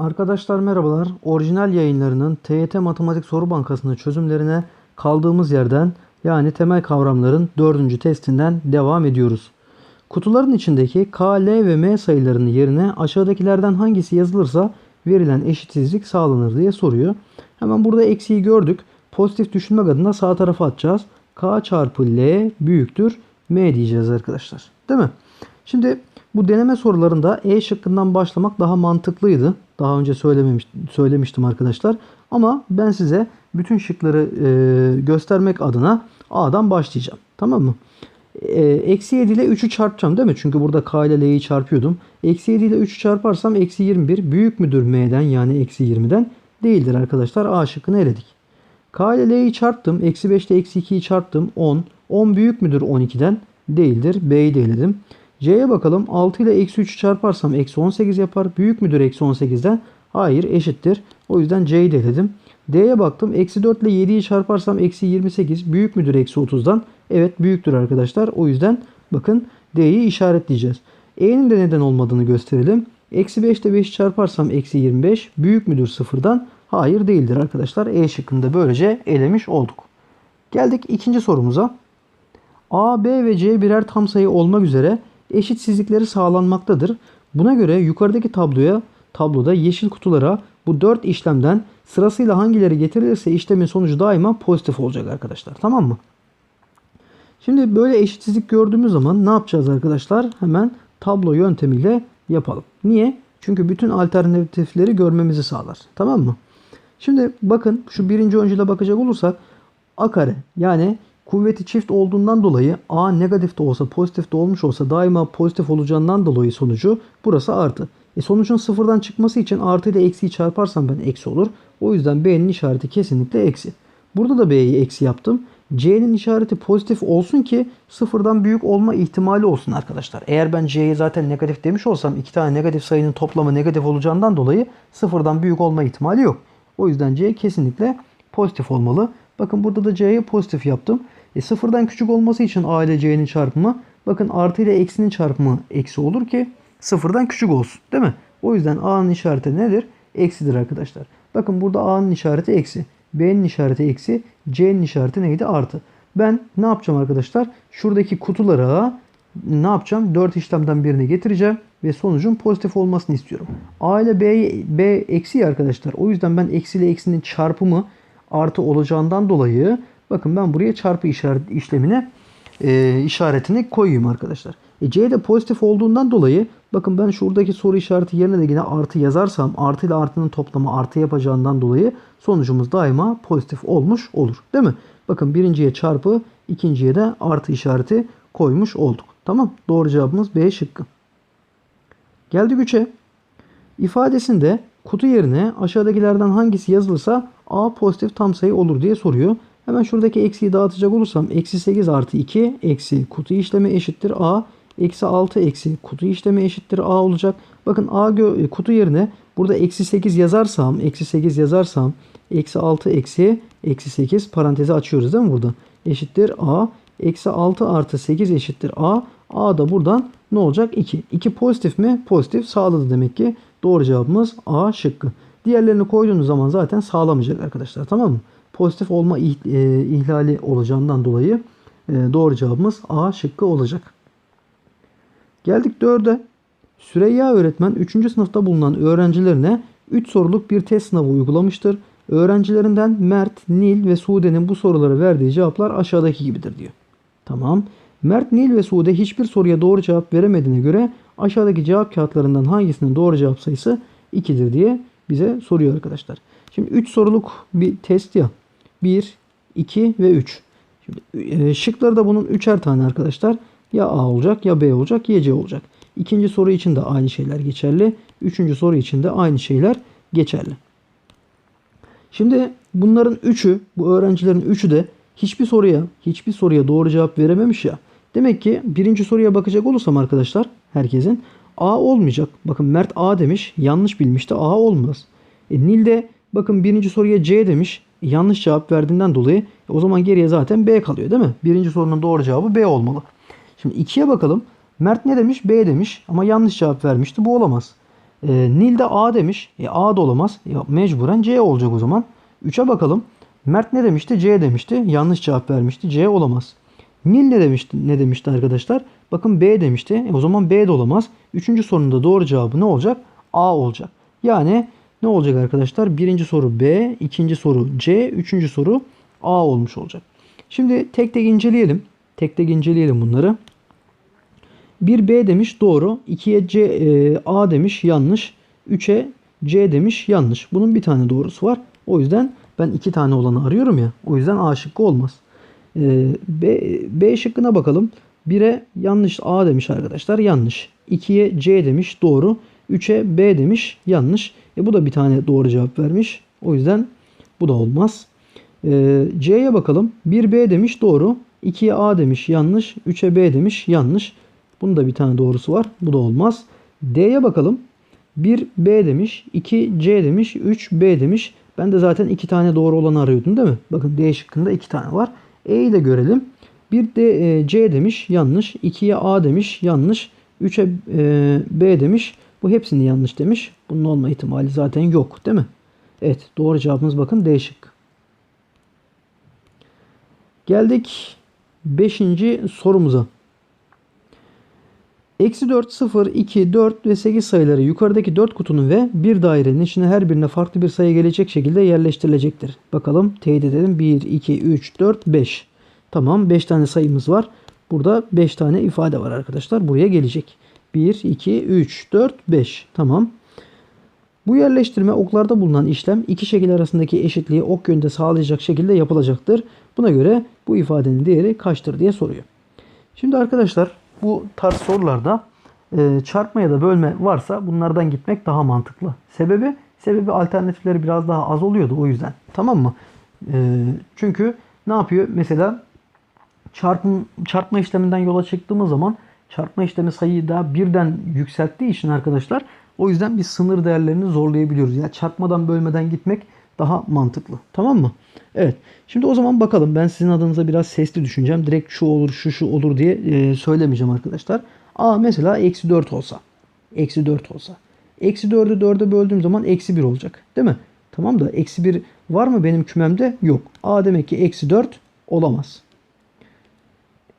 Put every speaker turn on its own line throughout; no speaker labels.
Arkadaşlar merhabalar. Orijinal yayınlarının TYT Matematik Soru Bankası'nın çözümlerine kaldığımız yerden yani temel kavramların dördüncü testinden devam ediyoruz. Kutuların içindeki K, L ve M sayılarının yerine aşağıdakilerden hangisi yazılırsa verilen eşitsizlik sağlanır diye soruyor. Hemen burada eksiği gördük. Pozitif düşünmek adına sağ tarafa atacağız. K çarpı L büyüktür M diyeceğiz arkadaşlar. Değil mi? Şimdi bu deneme sorularında E şıkkından başlamak daha mantıklıydı. Daha önce söylememiş, söylemiştim arkadaşlar. Ama ben size bütün şıkları e, göstermek adına A'dan başlayacağım. Tamam mı? E, eksi 7 ile 3'ü çarpacağım değil mi? Çünkü burada K ile L'yi çarpıyordum. Eksi 7 ile 3'ü çarparsam eksi 21 büyük müdür M'den yani eksi 20'den? Değildir arkadaşlar. A şıkkını eledik. K ile L'yi çarptım. Eksi 5 ile eksi 2'yi çarptım. 10. 10 büyük müdür 12'den? Değildir. B'yi de eledim. C'ye bakalım. 6 ile eksi 3'ü çarparsam eksi 18 yapar. Büyük müdür eksi 18'den? Hayır eşittir. O yüzden C'yi de eledim. D'ye baktım. Eksi 4 ile 7'yi çarparsam eksi 28. Büyük müdür eksi 30'dan? Evet büyüktür arkadaşlar. O yüzden bakın D'yi işaretleyeceğiz. E'nin de neden olmadığını gösterelim. Eksi 5 ile 5'i çarparsam eksi 25. Büyük müdür sıfırdan? Hayır değildir arkadaşlar. E şıkkında böylece elemiş olduk. Geldik ikinci sorumuza. A, B ve C birer tam sayı olmak üzere eşitsizlikleri sağlanmaktadır. Buna göre yukarıdaki tabloya tabloda yeşil kutulara bu 4 işlemden sırasıyla hangileri getirilirse işlemin sonucu daima pozitif olacak arkadaşlar. Tamam mı? Şimdi böyle eşitsizlik gördüğümüz zaman ne yapacağız arkadaşlar? Hemen tablo yöntemiyle yapalım. Niye? Çünkü bütün alternatifleri görmemizi sağlar. Tamam mı? Şimdi bakın şu birinci öncüle bakacak olursak a kare yani kuvveti çift olduğundan dolayı a negatif de olsa pozitif de olmuş olsa daima pozitif olacağından dolayı sonucu burası artı. E sonucun sıfırdan çıkması için artı ile eksiyi çarparsam ben eksi olur. O yüzden b'nin işareti kesinlikle eksi. Burada da b'yi eksi yaptım. C'nin işareti pozitif olsun ki sıfırdan büyük olma ihtimali olsun arkadaşlar. Eğer ben C'ye zaten negatif demiş olsam iki tane negatif sayının toplamı negatif olacağından dolayı sıfırdan büyük olma ihtimali yok. O yüzden C kesinlikle pozitif olmalı. Bakın burada da C'ye pozitif yaptım. E, sıfırdan küçük olması için A ile C'nin çarpımı bakın artı ile eksinin çarpımı eksi olur ki sıfırdan küçük olsun. Değil mi? O yüzden A'nın işareti nedir? Eksidir arkadaşlar. Bakın burada A'nın işareti eksi. B'nin işareti eksi. C'nin işareti neydi? Artı. Ben ne yapacağım arkadaşlar? Şuradaki kutulara ne yapacağım? 4 işlemden birini getireceğim ve sonucun pozitif olmasını istiyorum. A ile B, B eksi arkadaşlar. O yüzden ben eksi ile eksinin çarpımı artı olacağından dolayı bakın ben buraya çarpı işaret işlemine e, işaretini koyayım arkadaşlar. E, C de pozitif olduğundan dolayı bakın ben şuradaki soru işareti yerine de yine artı yazarsam artı ile artının toplamı artı yapacağından dolayı sonucumuz daima pozitif olmuş olur. Değil mi? Bakın birinciye çarpı ikinciye de artı işareti koymuş olduk. Tamam. Doğru cevabımız B şıkkı. Geldik 3'e. İfadesinde kutu yerine aşağıdakilerden hangisi yazılırsa A pozitif tam sayı olur diye soruyor. Hemen şuradaki eksiyi dağıtacak olursam eksi 8 artı 2 eksi kutu işlemi eşittir A. Eksi 6 eksi kutu işlemi eşittir A olacak. Bakın A kutu yerine burada eksi 8 yazarsam eksi 8 yazarsam eksi 6 eksi eksi 8 parantezi açıyoruz değil mi burada? Eşittir A. Eksi 6 artı 8 eşittir A. A da buradan ne olacak? 2. 2 pozitif mi? Pozitif sağladı demek ki. Doğru cevabımız A şıkkı. Diğerlerini koyduğunuz zaman zaten sağlamayacak arkadaşlar. Tamam mı? Pozitif olma e, ihlali olacağından dolayı e, doğru cevabımız A şıkkı olacak. Geldik 4'e. Süreyya öğretmen 3. sınıfta bulunan öğrencilerine 3 soruluk bir test sınavı uygulamıştır. Öğrencilerinden Mert, Nil ve Sude'nin bu sorulara verdiği cevaplar aşağıdaki gibidir diyor. Tamam. Mert, Nil ve Sude hiçbir soruya doğru cevap veremediğine göre aşağıdaki cevap kağıtlarından hangisinin doğru cevap sayısı 2'dir diye bize soruyor arkadaşlar. Şimdi 3 soruluk bir test ya. 1, 2 ve 3. Şimdi e, şıkları da bunun 3'er tane arkadaşlar. Ya A olacak ya B olacak ya C olacak. İkinci soru için de aynı şeyler geçerli. Üçüncü soru için de aynı şeyler geçerli. Şimdi bunların üçü, bu öğrencilerin üçü de hiçbir soruya, hiçbir soruya doğru cevap verememiş ya. Demek ki birinci soruya bakacak olursam arkadaşlar herkesin A olmayacak. Bakın Mert A demiş. Yanlış bilmişti. A olmaz. E, Nil de bakın birinci soruya C demiş. Yanlış cevap verdiğinden dolayı e, o zaman geriye zaten B kalıyor değil mi? Birinci sorunun doğru cevabı B olmalı. Şimdi ikiye bakalım. Mert ne demiş? B demiş ama yanlış cevap vermişti. Bu olamaz. E, Nil de A demiş. E, A da olamaz. Ya, mecburen C olacak o zaman. 3'e bakalım. Mert ne demişti? C demişti. Yanlış cevap vermişti. C olamaz. Nil ne demişti? Ne demişti arkadaşlar? Bakın B demişti. E, o zaman B de olamaz. Üçüncü sorunun da doğru cevabı ne olacak? A olacak. Yani ne olacak arkadaşlar? Birinci soru B, ikinci soru C, üçüncü soru A olmuş olacak. Şimdi tek tek inceleyelim. Tek tek inceleyelim bunları. 1 B demiş doğru. 2'ye C e, A demiş yanlış. 3'e C demiş yanlış. Bunun bir tane doğrusu var. O yüzden ben iki tane olanı arıyorum ya. O yüzden A şıkkı olmaz. E, B, B şıkkına bakalım. 1'e yanlış A demiş arkadaşlar. Yanlış. 2'ye C demiş doğru. 3'e B demiş yanlış. E bu da bir tane doğru cevap vermiş. O yüzden bu da olmaz. E, C'ye bakalım. 1B demiş doğru. 2'ye A demiş yanlış. 3'e B demiş yanlış. Bunun da bir tane doğrusu var. Bu da olmaz. D'ye bakalım. 1 B demiş, 2 C demiş, 3 B demiş. Ben de zaten iki tane doğru olanı arıyordum değil mi? Bakın D şıkkında iki tane var. E'yi de görelim. 1 D e, C demiş, yanlış. 2'ye A demiş, yanlış. 3'e e, B demiş. Bu hepsini yanlış demiş. Bunun olma ihtimali zaten yok değil mi? Evet doğru cevabımız bakın D şıkkı. Geldik 5. sorumuza. Eksi 4, 0, 2, 4 ve 8 sayıları yukarıdaki 4 kutunun ve bir dairenin içine her birine farklı bir sayı gelecek şekilde yerleştirilecektir. Bakalım teyit edelim. 1, 2, 3, 4, 5. Tamam 5 tane sayımız var. Burada 5 tane ifade var arkadaşlar. Buraya gelecek. 1, 2, 3, 4, 5. Tamam. Bu yerleştirme oklarda bulunan işlem iki şekil arasındaki eşitliği ok yönde sağlayacak şekilde yapılacaktır. Buna göre bu ifadenin değeri kaçtır diye soruyor. Şimdi arkadaşlar bu tarz sorularda e, çarpma ya da bölme varsa bunlardan gitmek daha mantıklı. Sebebi sebebi alternatifleri biraz daha az oluyordu o yüzden. Tamam mı? E, çünkü ne yapıyor? Mesela çarpım çarpma işleminden yola çıktığımız zaman çarpma işlemi sayıyı daha birden yükselttiği için arkadaşlar o yüzden biz sınır değerlerini zorlayabiliyoruz. Yani çarpmadan bölmeden gitmek daha mantıklı. Tamam mı? Evet. Şimdi o zaman bakalım. Ben sizin adınıza biraz sesli düşüneceğim. Direkt şu olur, şu şu olur diye e, söylemeyeceğim arkadaşlar. A mesela eksi 4 olsa. Eksi 4 olsa. Eksi 4'ü 4'e böldüğüm zaman eksi 1 olacak. Değil mi? Tamam da eksi 1 var mı benim kümemde? Yok. A demek ki eksi 4 olamaz.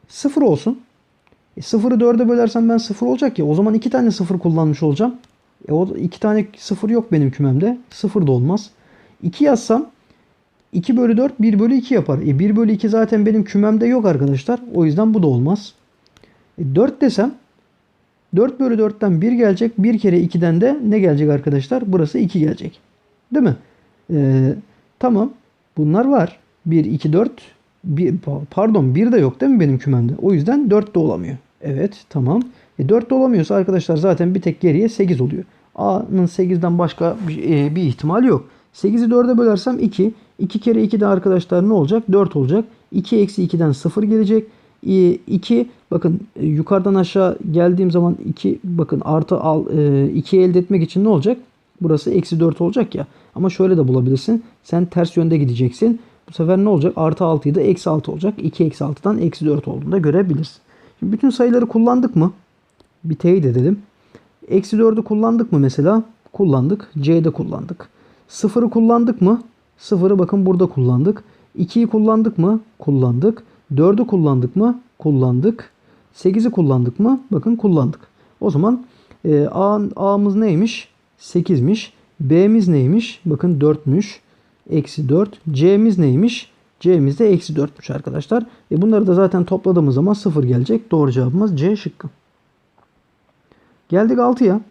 0 olsun. E, 0'ı 4'e bölersem ben 0 olacak ya. O zaman 2 tane 0 kullanmış olacağım. E, o 2 tane 0 yok benim kümemde. 0 da olmaz. 2 yazsam 2 bölü 4 1 bölü 2 yapar. E 1 bölü 2 zaten benim kümemde yok arkadaşlar. O yüzden bu da olmaz. E 4 desem 4 bölü 4'ten 1 gelecek. 1 kere 2'den de ne gelecek arkadaşlar? Burası 2 gelecek. Değil mi? Ee, tamam. Bunlar var. 1, 2, 4. 1, pardon 1 de yok değil mi benim kümemde? O yüzden 4 de olamıyor. Evet tamam. E 4 de olamıyorsa arkadaşlar zaten bir tek geriye 8 oluyor. A'nın 8'den başka bir, e, bir ihtimal yok. 8'i 4'e bölersem 2. 2 kere 2 de arkadaşlar ne olacak? 4 olacak. 2 eksi 2'den 0 gelecek. 2 bakın e, yukarıdan aşağı geldiğim zaman 2 bakın artı al 2 elde etmek için ne olacak? Burası eksi 4 olacak ya. Ama şöyle de bulabilirsin. Sen ters yönde gideceksin. Bu sefer ne olacak? Artı 6'yı da eksi 6 olacak. 2 eksi 6'dan eksi 4 olduğunu da görebilirsin. Şimdi bütün sayıları kullandık mı? Bir teyit edelim. Eksi 4'ü kullandık mı mesela? Kullandık. C'de kullandık. 0'ı kullandık mı? 0'ı bakın burada kullandık. 2'yi kullandık mı? Kullandık. 4'ü kullandık mı? Kullandık. 8'i kullandık mı? Bakın kullandık. O zaman e, A, A'mız neymiş? 8'miş. B'miz neymiş? Bakın 4'müş. Eksi 4. C'miz neymiş? C'miz de eksi 4'müş arkadaşlar. E bunları da zaten topladığımız zaman 0 gelecek. Doğru cevabımız C şıkkı. Geldik 6'ya.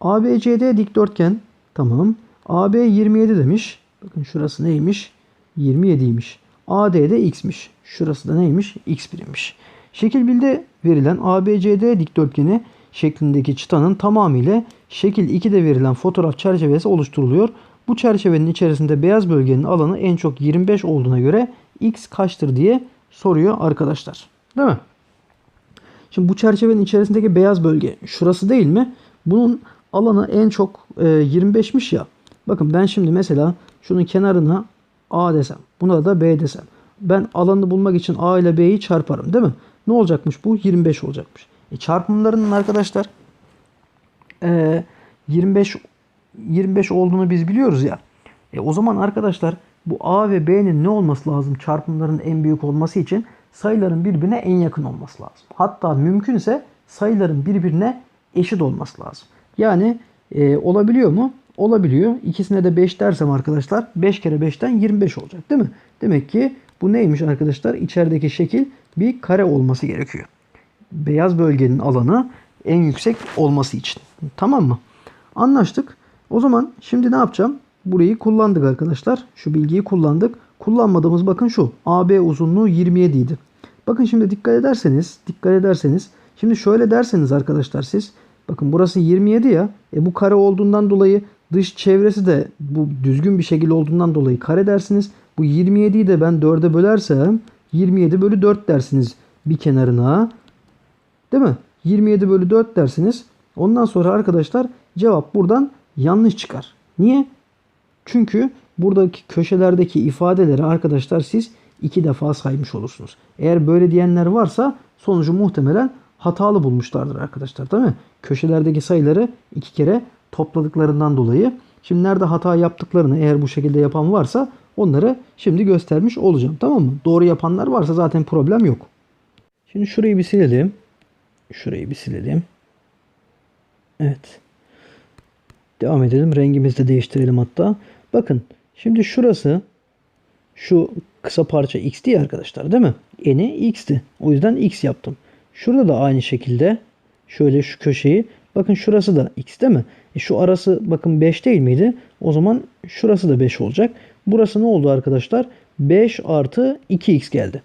ABCD dikdörtgen. Tamam. AB 27 demiş. Bakın şurası neymiş? 27'ymiş. AD de x'miş. Şurası da neymiş? x1'miş. Şekil 1'de verilen ABCD dikdörtgeni şeklindeki çıtanın tamamıyla şekil 2'de verilen fotoğraf çerçevesi oluşturuluyor. Bu çerçevenin içerisinde beyaz bölgenin alanı en çok 25 olduğuna göre x kaçtır diye soruyor arkadaşlar. Değil mi? Şimdi bu çerçevenin içerisindeki beyaz bölge şurası değil mi? Bunun alanı en çok e, 25'miş ya. Bakın ben şimdi mesela şunun kenarına A desem. Buna da B desem. Ben alanını bulmak için A ile B'yi çarparım değil mi? Ne olacakmış bu? 25 olacakmış. E çarpımlarının arkadaşlar e, 25 25 olduğunu biz biliyoruz ya. E o zaman arkadaşlar bu A ve B'nin ne olması lazım? Çarpımların en büyük olması için sayıların birbirine en yakın olması lazım. Hatta mümkünse sayıların birbirine eşit olması lazım. Yani e, olabiliyor mu? Olabiliyor. İkisine de 5 dersem arkadaşlar 5 kere 5'ten 25 olacak değil mi? Demek ki bu neymiş arkadaşlar? İçerideki şekil bir kare olması gerekiyor. Beyaz bölgenin alanı en yüksek olması için. Tamam mı? Anlaştık. O zaman şimdi ne yapacağım? Burayı kullandık arkadaşlar. Şu bilgiyi kullandık. Kullanmadığımız bakın şu. AB uzunluğu 27 idi. Bakın şimdi dikkat ederseniz, dikkat ederseniz şimdi şöyle derseniz arkadaşlar siz bakın burası 27 ya. E bu kare olduğundan dolayı dış çevresi de bu düzgün bir şekil olduğundan dolayı kare dersiniz. Bu 27'yi de ben 4'e bölersem 27 bölü 4 dersiniz bir kenarına. Değil mi? 27 bölü 4 dersiniz. Ondan sonra arkadaşlar cevap buradan yanlış çıkar. Niye? Çünkü buradaki köşelerdeki ifadeleri arkadaşlar siz iki defa saymış olursunuz. Eğer böyle diyenler varsa sonucu muhtemelen hatalı bulmuşlardır arkadaşlar değil mi? Köşelerdeki sayıları iki kere topladıklarından dolayı. Şimdi nerede hata yaptıklarını eğer bu şekilde yapan varsa onları şimdi göstermiş olacağım. Tamam mı? Doğru yapanlar varsa zaten problem yok. Şimdi şurayı bir silelim. Şurayı bir silelim. Evet. Devam edelim. Rengimizi de değiştirelim hatta. Bakın şimdi şurası şu kısa parça x'ti ya arkadaşlar değil mi? Eni x'ti. O yüzden x yaptım. Şurada da aynı şekilde şöyle şu köşeyi bakın şurası da x değil mi? E şu arası bakın 5 değil miydi? O zaman şurası da 5 olacak. Burası ne oldu arkadaşlar? 5 artı 2x geldi.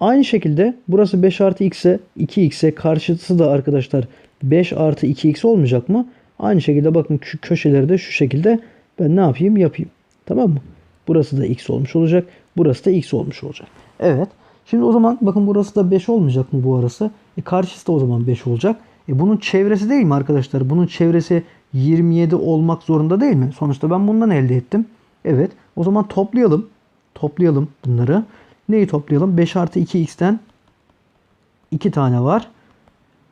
Aynı şekilde burası 5 artı x'e 2x'e karşısı da arkadaşlar 5 artı 2x olmayacak mı? Aynı şekilde bakın şu köşeleri de şu şekilde ben ne yapayım yapayım. Tamam mı? Burası da x olmuş olacak. Burası da x olmuş olacak. Evet. Şimdi o zaman bakın burası da 5 olmayacak mı bu arası? E karşısı da o zaman 5 olacak. E bunun çevresi değil mi arkadaşlar? Bunun çevresi 27 olmak zorunda değil mi? Sonuçta ben bundan elde ettim. Evet. O zaman toplayalım. Toplayalım bunları. Neyi toplayalım? 5 artı 2x'ten 2 tane var.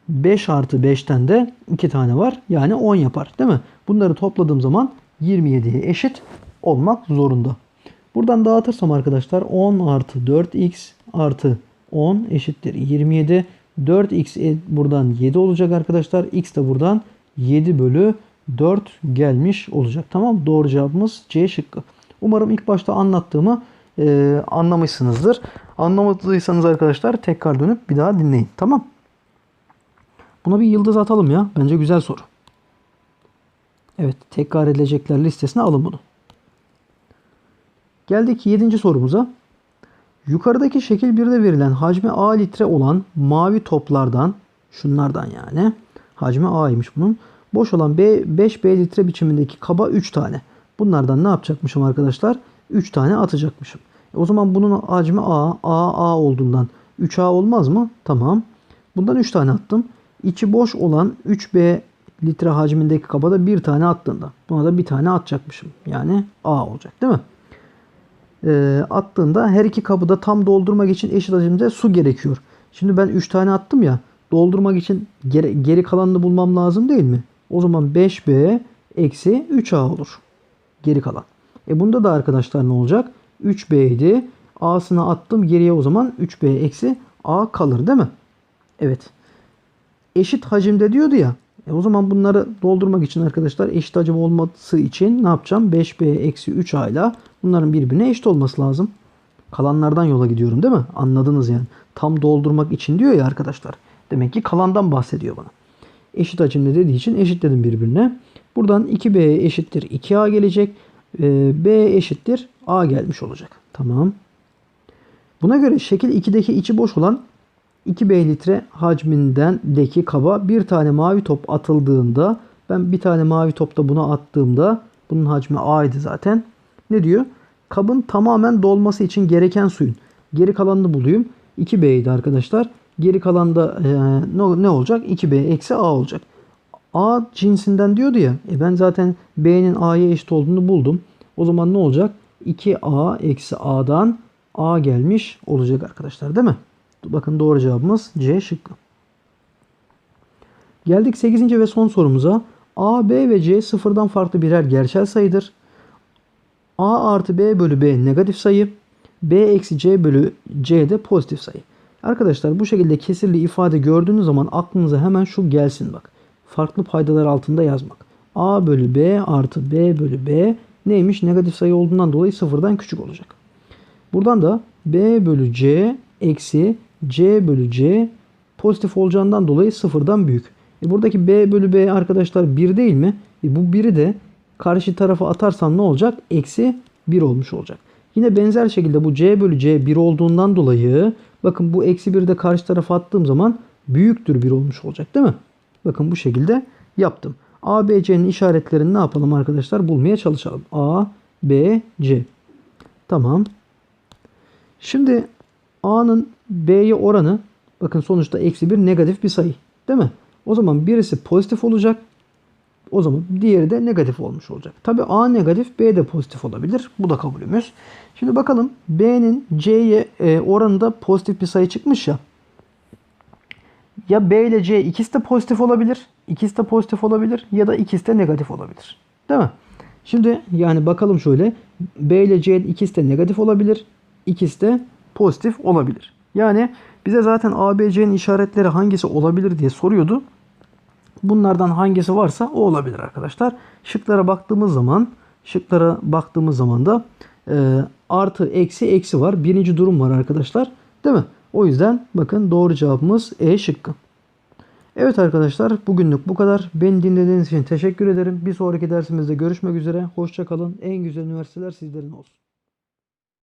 5 artı 5'ten de 2 tane var. Yani 10 yapar. Değil mi? Bunları topladığım zaman 27'ye eşit olmak zorunda. Buradan dağıtırsam arkadaşlar 10 artı 4x artı 10 eşittir 27. 4x e, buradan 7 olacak arkadaşlar. x de buradan 7 bölü 4 gelmiş olacak. Tamam Doğru cevabımız C şıkkı. Umarım ilk başta anlattığımı e, anlamışsınızdır. Anlamadıysanız arkadaşlar tekrar dönüp bir daha dinleyin. Tamam. Buna bir yıldız atalım ya. Bence güzel soru. Evet. Tekrar edilecekler listesine alın bunu. Geldik 7. sorumuza. Yukarıdaki şekil 1'de verilen hacmi A litre olan mavi toplardan şunlardan yani hacmi A'ymış bunun. Boş olan B, 5B litre biçimindeki kaba 3 tane. Bunlardan ne yapacakmışım arkadaşlar? 3 tane atacakmışım. E o zaman bunun hacmi A, A, A olduğundan 3A olmaz mı? Tamam. Bundan 3 tane attım. İçi boş olan 3B litre hacmindeki kaba da bir tane attığında. Buna da bir tane atacakmışım. Yani A olacak değil mi? E, attığında her iki kabı da tam doldurmak için eşit hacimde su gerekiyor. Şimdi ben 3 tane attım ya. Doldurmak için geri, geri kalanını bulmam lazım değil mi? O zaman 5B eksi 3A olur. Geri kalan. E bunda da arkadaşlar ne olacak? 3B idi. A'sını attım. Geriye o zaman 3B eksi A kalır değil mi? Evet. Eşit hacimde diyordu ya. E o zaman bunları doldurmak için arkadaşlar eşit hacim olması için ne yapacağım? 5B eksi 3A ile bunların birbirine eşit olması lazım. Kalanlardan yola gidiyorum değil mi? Anladınız yani. Tam doldurmak için diyor ya arkadaşlar. Demek ki kalandan bahsediyor bana. Eşit hacimde dediği için eşitledim birbirine. Buradan 2B eşittir 2A gelecek. B eşittir A gelmiş olacak. Tamam. Buna göre şekil 2'deki içi boş olan 2B litre hacmindendeki kaba bir tane mavi top atıldığında ben bir tane mavi topta buna attığımda bunun hacmi A'ydı zaten. Ne diyor? Kabın tamamen dolması için gereken suyun geri kalanını bulayım. 2B'ydi arkadaşlar. Geri kalanda e, ne, ne olacak? 2B eksi A olacak. A cinsinden diyordu ya. E ben zaten B'nin A'ya eşit olduğunu buldum. O zaman ne olacak? 2A eksi A'dan A gelmiş olacak arkadaşlar değil mi? Bakın doğru cevabımız C şıkkı. Geldik 8. ve son sorumuza. A, B ve C sıfırdan farklı birer gerçel sayıdır. A artı B bölü B negatif sayı. B eksi C bölü C de pozitif sayı. Arkadaşlar bu şekilde kesirli ifade gördüğünüz zaman aklınıza hemen şu gelsin bak. Farklı paydalar altında yazmak. A bölü B artı B bölü B neymiş? Negatif sayı olduğundan dolayı sıfırdan küçük olacak. Buradan da B bölü C eksi C bölü C pozitif olacağından dolayı sıfırdan büyük. E buradaki B bölü B arkadaşlar 1 değil mi? E bu 1'i de karşı tarafa atarsam ne olacak? Eksi 1 olmuş olacak. Yine benzer şekilde bu C bölü C 1 olduğundan dolayı bakın bu eksi 1'i de karşı tarafa attığım zaman büyüktür 1 olmuş olacak değil mi? Bakın bu şekilde yaptım. A, B, C'nin işaretlerini ne yapalım arkadaşlar? Bulmaya çalışalım. A, B, C. Tamam. Şimdi A'nın B'ye oranı bakın sonuçta eksi 1 negatif bir sayı. Değil mi? O zaman birisi pozitif olacak. O zaman diğeri de negatif olmuş olacak. Tabi A negatif B de pozitif olabilir. Bu da kabulümüz. Şimdi bakalım B'nin C'ye e, oranında pozitif bir sayı çıkmış ya. Ya B ile C ikisi de pozitif olabilir. İkisi de pozitif olabilir. Ya da ikisi de negatif olabilir. Değil mi? Şimdi yani bakalım şöyle. B ile C ikisi de negatif olabilir. İkisi de pozitif olabilir. Yani bize zaten A, B, C'nin işaretleri hangisi olabilir diye soruyordu. Bunlardan hangisi varsa o olabilir arkadaşlar. Şıklara baktığımız zaman şıklara baktığımız zaman da e, artı eksi eksi var. Birinci durum var arkadaşlar. Değil mi? O yüzden bakın doğru cevabımız E şıkkı. Evet arkadaşlar bugünlük bu kadar. Beni dinlediğiniz için teşekkür ederim. Bir sonraki dersimizde görüşmek üzere. Hoşçakalın. En güzel üniversiteler sizlerin olsun.